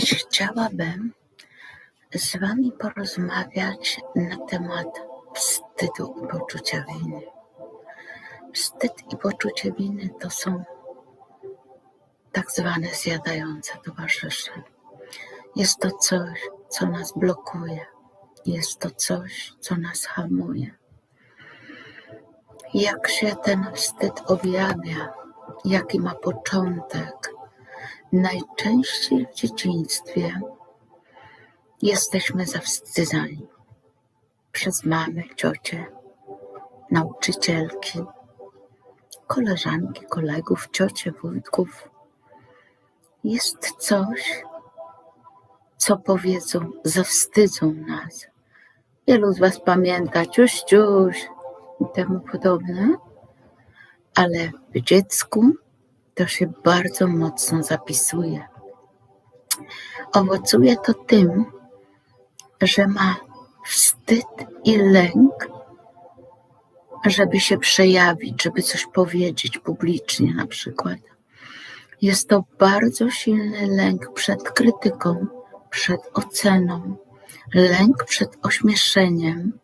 Chciałabym z Wami porozmawiać na temat wstydu i poczucia winy. Wstyd i poczucie winy to są tak zwane zjadające towarzysze. Jest to coś, co nas blokuje, jest to coś, co nas hamuje. Jak się ten wstyd objawia, jaki ma początek? Najczęściej w dzieciństwie jesteśmy zawstydzani przez mamy, ciocie, nauczycielki, koleżanki, kolegów, ciocie, wujków. Jest coś, co powiedzą, zawstydzą nas. Wielu z Was pamięta ciuś, ciuś i temu podobne, ale w dziecku to się bardzo mocno zapisuje. Owocuje to tym, że ma wstyd i lęk, żeby się przejawić, żeby coś powiedzieć publicznie na przykład. Jest to bardzo silny lęk przed krytyką, przed oceną, lęk przed ośmieszeniem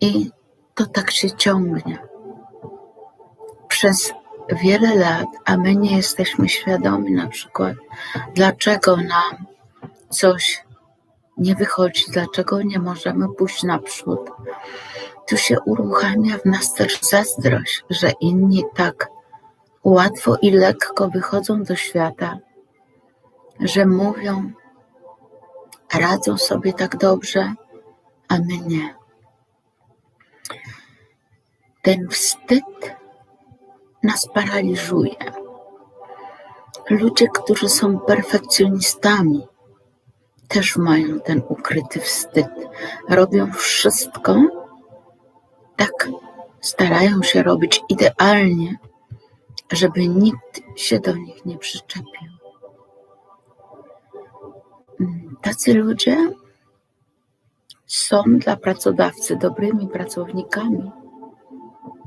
i to tak się ciągnie. Przez wiele lat, a my nie jesteśmy świadomi na przykład, dlaczego nam coś nie wychodzi, dlaczego nie możemy pójść naprzód. Tu się uruchamia w nas też zazdrość, że inni tak łatwo i lekko wychodzą do świata, że mówią, radzą sobie tak dobrze, a my nie. Ten wstyd nas paraliżuje. Ludzie, którzy są perfekcjonistami, też mają ten ukryty wstyd. Robią wszystko, tak starają się robić idealnie, żeby nikt się do nich nie przyczepił. Tacy ludzie są dla pracodawcy dobrymi pracownikami,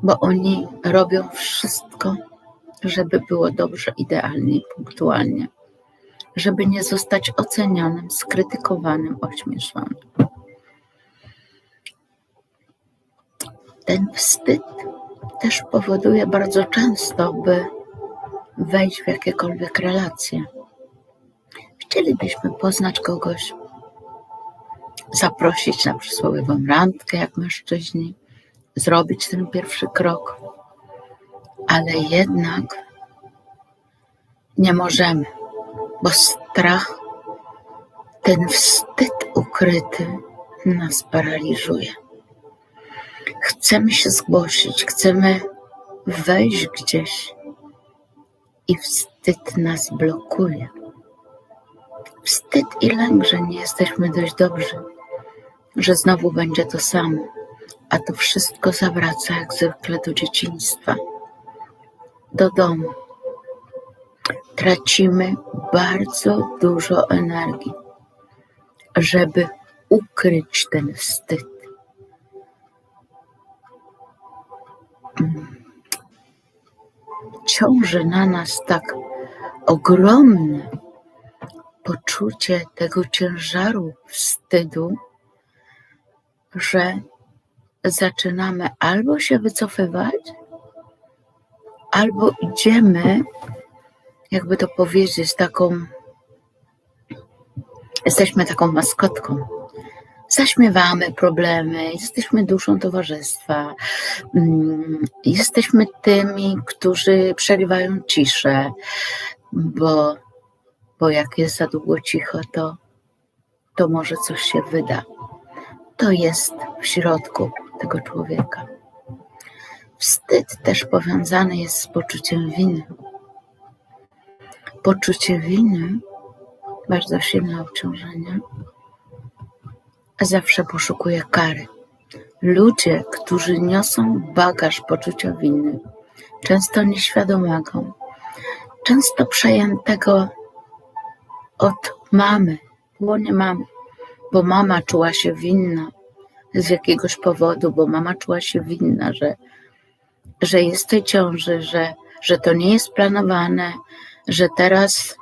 bo oni robią wszystko, żeby było dobrze, idealnie, punktualnie, żeby nie zostać ocenionym, skrytykowanym, ośmieszonym. Ten wstyd też powoduje bardzo często, by wejść w jakiekolwiek relacje. Chcielibyśmy poznać kogoś, zaprosić na przysłowiową randkę, jak mężczyźni, zrobić ten pierwszy krok, ale jednak nie możemy, bo strach, ten wstyd ukryty nas paraliżuje. Chcemy się zgłosić, chcemy wejść gdzieś i wstyd nas blokuje. Wstyd i lęk, że nie jesteśmy dość dobrzy, że znowu będzie to samo a to wszystko zawraca jak zwykle do dzieciństwa, do domu. Tracimy bardzo dużo energii, żeby ukryć ten wstyd. Ciąży na nas tak ogromne poczucie tego ciężaru wstydu, że zaczynamy albo się wycofywać, albo idziemy, jakby to powiedzieć, taką, jesteśmy taką maskotką. Zaśmiewamy problemy, jesteśmy duszą towarzystwa, mm, jesteśmy tymi, którzy przerywają ciszę, bo, bo jak jest za długo cicho, to, to może coś się wyda. To jest w środku tego człowieka. Wstyd też powiązany jest z poczuciem winy. Poczucie winy, bardzo silne obciążenie, zawsze poszukuje kary. Ludzie, którzy niosą bagaż poczucia winy, często nieświadomego, często przejętego od mamy, łonie mamy, bo mama czuła się winna z jakiegoś powodu, bo mama czuła się winna, że, że jest w tej ciąży, że, że to nie jest planowane, że teraz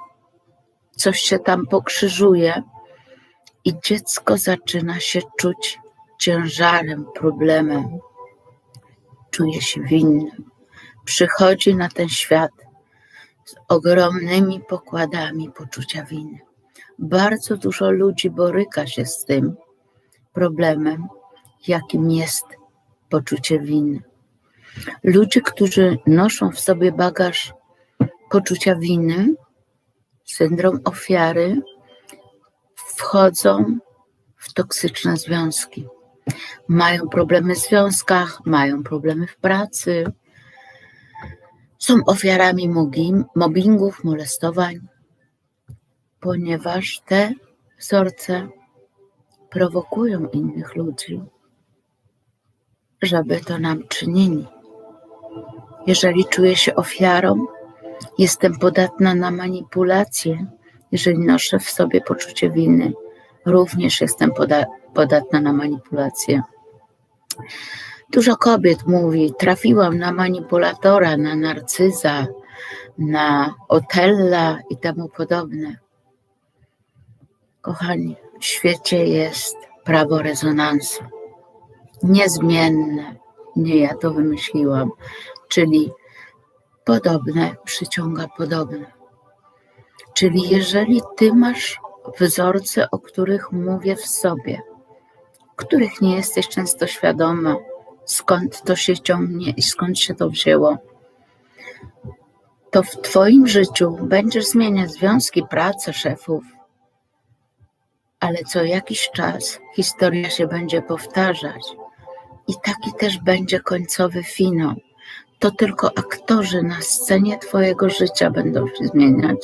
coś się tam pokrzyżuje i dziecko zaczyna się czuć ciężarem, problemem. Czuje się winnym. Przychodzi na ten świat z ogromnymi pokładami poczucia winy. Bardzo dużo ludzi boryka się z tym problemem, jakim jest poczucie winy. Ludzie, którzy noszą w sobie bagaż poczucia winy, syndrom ofiary, wchodzą w toksyczne związki. Mają problemy w związkach, mają problemy w pracy, są ofiarami mobbingów, molestowań, ponieważ te wzorce prowokują innych ludzi, żeby to nam czynili. Jeżeli czuję się ofiarą, jestem podatna na manipulacje. Jeżeli noszę w sobie poczucie winy, również jestem poda podatna na manipulacje. Dużo kobiet mówi: trafiłam na manipulatora, na narcyza, na Otella i temu podobne. Kochani, w świecie jest prawo rezonansu. Niezmienne. Nie ja to wymyśliłam. Czyli podobne przyciąga podobne. Czyli jeżeli ty masz wzorce, o których mówię w sobie, których nie jesteś często świadoma, skąd to się ciągnie i skąd się to wzięło, to w Twoim życiu będziesz zmieniać związki, pracę, szefów, ale co jakiś czas historia się będzie powtarzać i taki też będzie końcowy finał. To tylko aktorzy na scenie Twojego życia będą się zmieniać,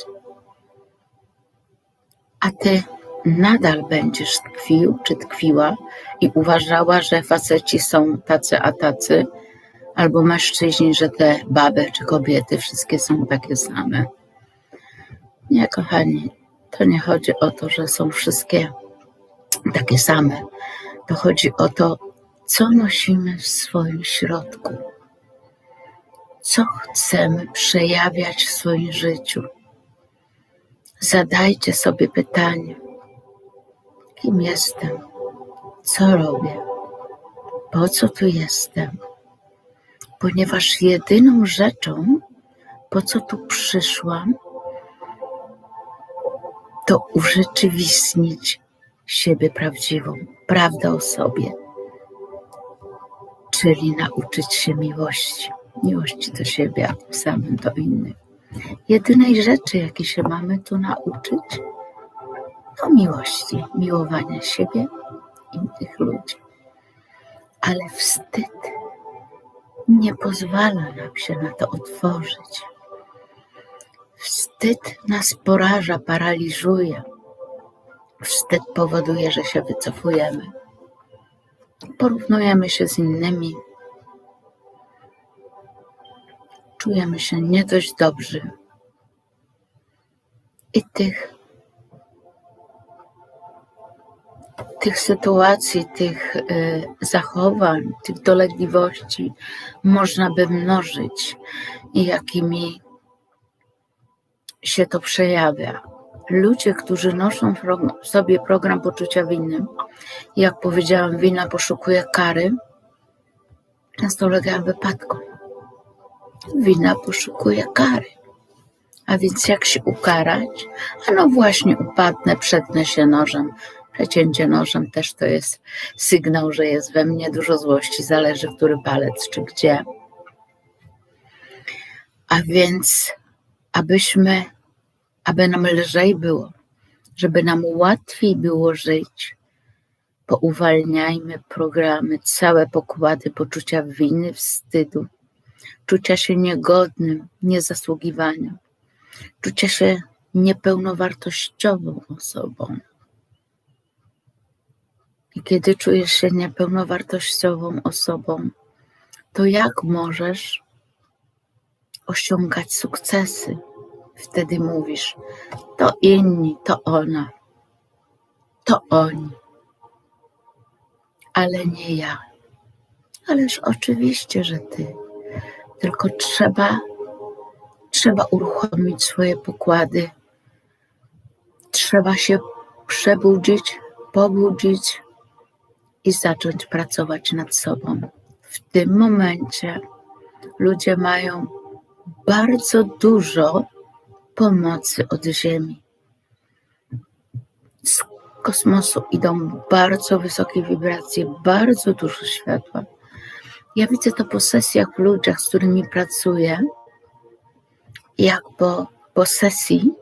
a Ty nadal będziesz tkwił czy tkwiła i uważała, że faceci są tacy a tacy, albo mężczyźni, że te baby czy kobiety wszystkie są takie same. Nie, kochani, to nie chodzi o to, że są wszystkie takie same. To chodzi o to, co nosimy w swoim środku, co chcemy przejawiać w swoim życiu. Zadajcie sobie pytanie, kim jestem, co robię, po co tu jestem, ponieważ jedyną rzeczą, po co tu przyszłam, to urzeczywistnić siebie prawdziwą, prawdę o sobie, czyli nauczyć się miłości, miłości do siebie, a tym samym do innych. Jedynej rzeczy, jakiej się mamy tu nauczyć, to miłości, miłowania siebie i innych ludzi. Ale wstyd nie pozwala nam się na to otworzyć. Wstyd nas poraża, paraliżuje. Wstyd powoduje, że się wycofujemy. Porównujemy się z innymi. Czujemy się nie dość dobrzy. I tych tych sytuacji, tych y, zachowań, tych dolegliwości można by mnożyć i jakimi się to przejawia. Ludzie, którzy noszą w sobie program poczucia winy, jak powiedziałam, wina poszukuje kary, często ulegają wypadkom. Wina poszukuje kary. A więc jak się ukarać? A no właśnie upadnę, przetnę się nożem, Przecięcie nożem też to jest sygnał, że jest we mnie dużo złości, zależy który palec czy gdzie. A więc, abyśmy, aby nam lżej było, żeby nam łatwiej było żyć, pouwalniajmy programy, całe pokłady poczucia winy, wstydu, czucia się niegodnym, niezasługiwania, czucia się niepełnowartościową osobą. I kiedy czujesz się niepełnowartościową osobą, to jak możesz osiągać sukcesy? Wtedy mówisz: To inni, to ona, to oni, ale nie ja. Ależ oczywiście, że ty. Tylko trzeba, trzeba uruchomić swoje pokłady trzeba się przebudzić, pobudzić i zacząć pracować nad sobą. W tym momencie ludzie mają bardzo dużo pomocy od Ziemi. Z kosmosu idą bardzo wysokie wibracje, bardzo dużo światła. Ja widzę to po sesjach w ludziach, z którymi pracuję, jak po, po sesji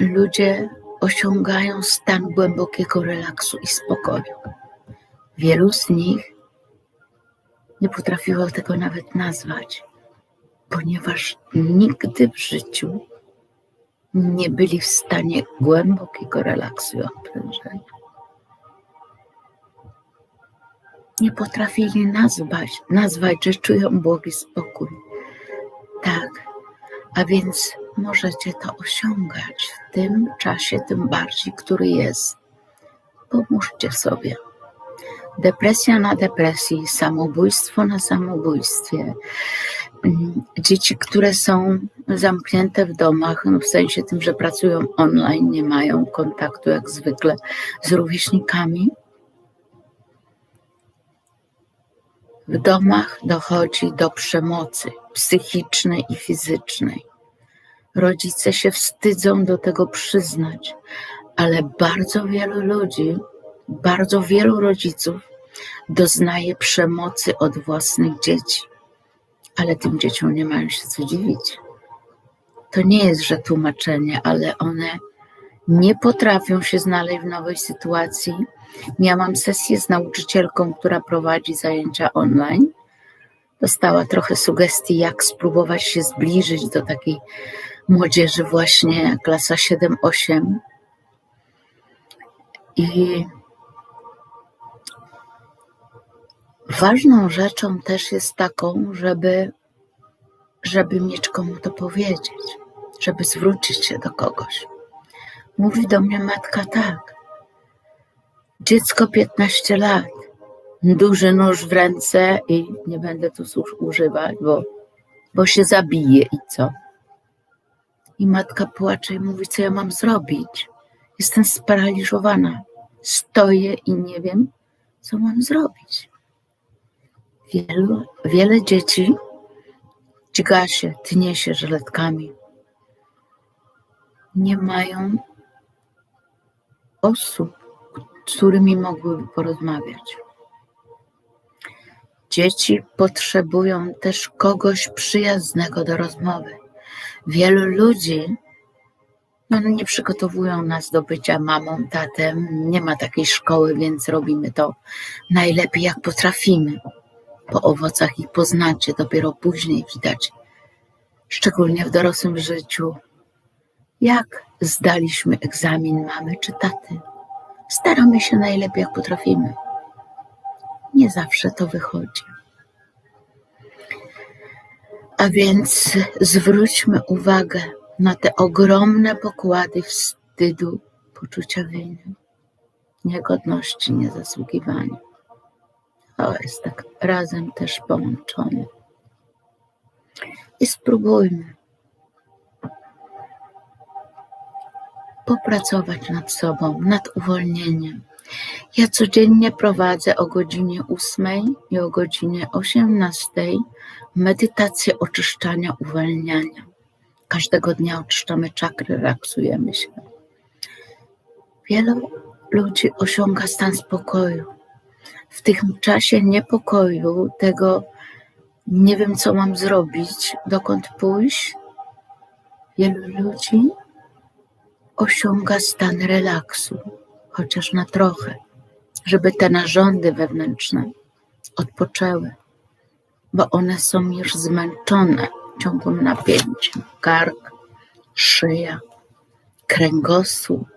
ludzie osiągają stan głębokiego relaksu i spokoju. Wielu z nich nie potrafiło tego nawet nazwać, ponieważ nigdy w życiu nie byli w stanie głębokiego relaksu i odprężenia. Nie potrafili nazwać, nazwać, że czują błogi spokój. Tak, a więc możecie to osiągać w tym czasie, tym bardziej, który jest. Pomóżcie sobie. Depresja na depresji, samobójstwo na samobójstwie. Mm, dzieci, które są zamknięte w domach, no w sensie tym, że pracują online, nie mają kontaktu jak zwykle z rówieśnikami. W domach dochodzi do przemocy psychicznej i fizycznej. Rodzice się wstydzą do tego przyznać, ale bardzo wielu ludzi, bardzo wielu rodziców doznaje przemocy od własnych dzieci. Ale tym dzieciom nie mają się co dziwić. To nie jest, że tłumaczenie, ale one nie potrafią się znaleźć w nowej sytuacji. Miałam sesję z nauczycielką, która prowadzi zajęcia online. Dostała trochę sugestii, jak spróbować się zbliżyć do takiej młodzieży, właśnie klasa 7-8. I ważną rzeczą też jest taką, żeby, żeby mieć komu to powiedzieć, żeby zwrócić się do kogoś. Mówi do mnie matka tak. Dziecko 15 lat, duży nóż w ręce i nie będę tu używać, bo, bo się zabije i co? I matka płacze i mówi, co ja mam zrobić. Jestem sparaliżowana. Stoję i nie wiem, co mam zrobić. Wielu, wiele dzieci dźga się, tnie się żyletkami. Nie mają osób, z którymi mogłyby porozmawiać. Dzieci potrzebują też kogoś przyjaznego do rozmowy. Wielu ludzi no, nie przygotowują nas do bycia mamą, tatem. Nie ma takiej szkoły, więc robimy to najlepiej, jak potrafimy. Po owocach ich poznacie, dopiero później widać, szczególnie w dorosłym życiu, jak zdaliśmy egzamin mamy czy taty. Staramy się najlepiej, jak potrafimy. Nie zawsze to wychodzi. A więc zwróćmy uwagę na te ogromne pokłady wstydu, poczucia winy, niegodności, niezasługiwania. To jest tak razem też połączone. I spróbujmy popracować nad sobą, nad uwolnieniem. Ja codziennie prowadzę o godzinie 8 i o godzinie 18 medytację oczyszczania, uwalniania. Każdego dnia oczyszczamy czakry, relaksujemy się. Wielu ludzi osiąga stan spokoju. W tym czasie niepokoju, tego nie wiem, co mam zrobić, dokąd pójść, wielu ludzi osiąga stan relaksu, chociaż na trochę, żeby te narządy wewnętrzne odpoczęły, bo one są już zmęczone ciągłym napięciem. Kark, szyja, kręgosłup.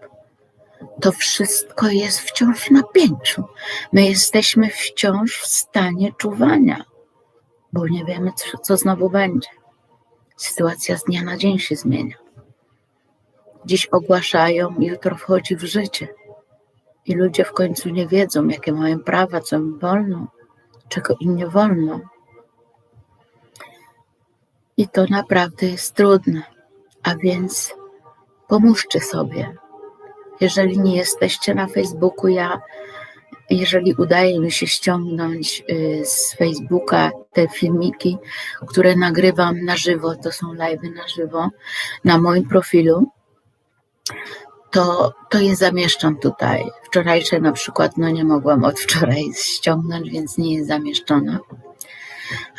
To wszystko jest wciąż w napięciu. My jesteśmy wciąż w stanie czuwania, bo nie wiemy, co, co znowu będzie. Sytuacja z dnia na dzień się zmienia. Dziś ogłaszają, jutro wchodzi w życie. I ludzie w końcu nie wiedzą, jakie mają prawa, co im wolno, czego im nie wolno. I to naprawdę jest trudne. A więc pomóżcie sobie. Jeżeli nie jesteście na Facebooku, ja, jeżeli udaje mi się ściągnąć y, z Facebooka te filmiki, które nagrywam na żywo, to są live'y na żywo, na moim profilu, to, to je zamieszczam tutaj. Wczorajsze na przykład, no nie mogłam od wczoraj ściągnąć, więc nie jest zamieszczona.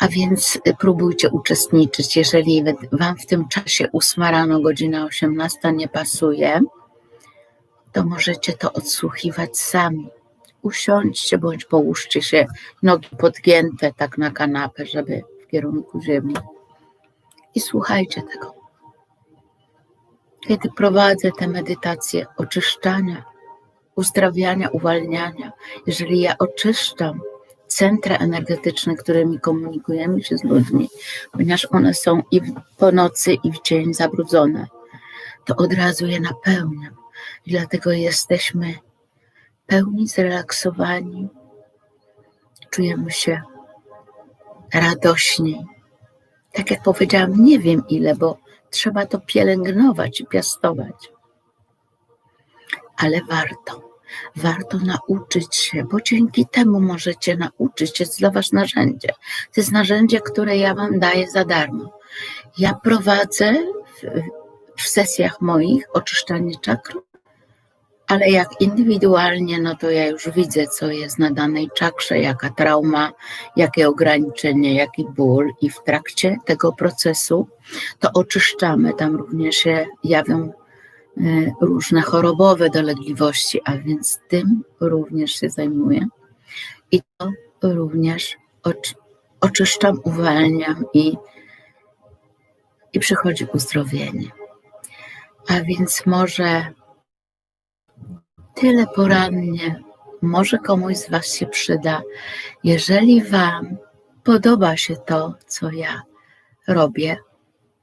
A więc y, próbujcie uczestniczyć. Jeżeli Wam w tym czasie 8 rano, godzina 18 nie pasuje, to możecie to odsłuchiwać sami. Usiądźcie bądź połóżcie się, nogi podgięte tak na kanapę, żeby w kierunku ziemi. I słuchajcie tego. Kiedy prowadzę te medytacje oczyszczania, uzdrawiania, uwalniania, jeżeli ja oczyszczam centra energetyczne, którymi komunikujemy się z ludźmi, ponieważ one są i po nocy, i w dzień zabrudzone, to od razu je napełniam. I dlatego jesteśmy pełni zrelaksowani, czujemy się radośniej. Tak jak powiedziałam, nie wiem ile, bo trzeba to pielęgnować i piastować. Ale warto. Warto nauczyć się, bo dzięki temu możecie nauczyć się, jest dla Was narzędzie. To jest narzędzie, które ja Wam daję za darmo. Ja prowadzę w, w sesjach moich oczyszczanie czakr, ale jak indywidualnie, no to ja już widzę, co jest na danej czakrze, jaka trauma, jakie ograniczenie, jaki ból, i w trakcie tego procesu to oczyszczamy. Tam również się jawią y, różne chorobowe dolegliwości, a więc tym również się zajmuję. I to również oczy, oczyszczam, uwalniam i, i przychodzi uzdrowienie. A więc może tyle porannie, może komuś z Was się przyda. Jeżeli Wam podoba się to, co ja robię,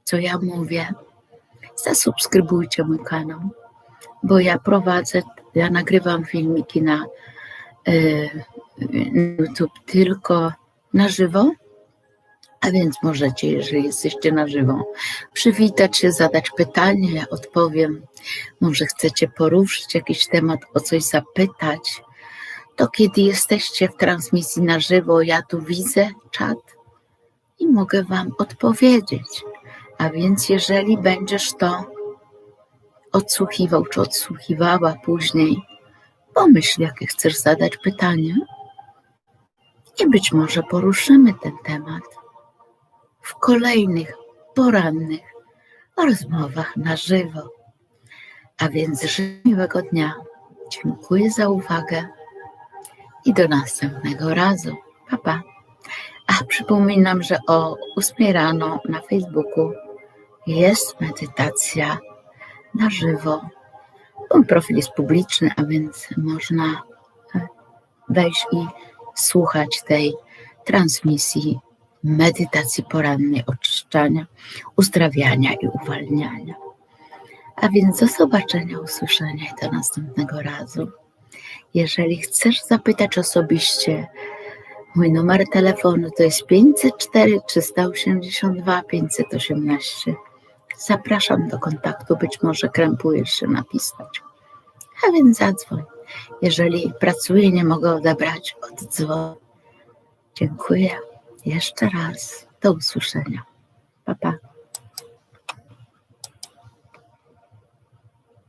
co ja mówię, zasubskrybujcie mój kanał, bo ja prowadzę, ja nagrywam filmiki na y, YouTube tylko na żywo, a więc możecie, jeżeli jesteście na żywo, przywitać się, zadać pytanie, ja odpowiem. Może chcecie poruszyć jakiś temat, o coś zapytać. To kiedy jesteście w transmisji na żywo, ja tu widzę czat i mogę Wam odpowiedzieć. A więc, jeżeli będziesz to odsłuchiwał czy odsłuchiwała później, pomyśl, jakie chcesz zadać pytanie i być może poruszymy ten temat w kolejnych porannych rozmowach na żywo. A więc życzę miłego dnia. Dziękuję za uwagę i do następnego razu. Pa, pa. A przypominam, że o 8 rano na Facebooku jest medytacja na żywo. Mój profil jest publiczny, a więc można wejść i słuchać tej transmisji medytacji porannej, oczyszczania, uzdrawiania i uwalniania. A więc do zobaczenia, usłyszenia i do następnego razu. Jeżeli chcesz zapytać osobiście, mój numer telefonu to jest 504 382 518. Zapraszam do kontaktu, być może krępujesz się napisać. A więc zadzwoń. Jeżeli pracuję, nie mogę odebrać, oddzwoń. Dziękuję. Jeszcze raz. Do usłyszenia. Pa, pa.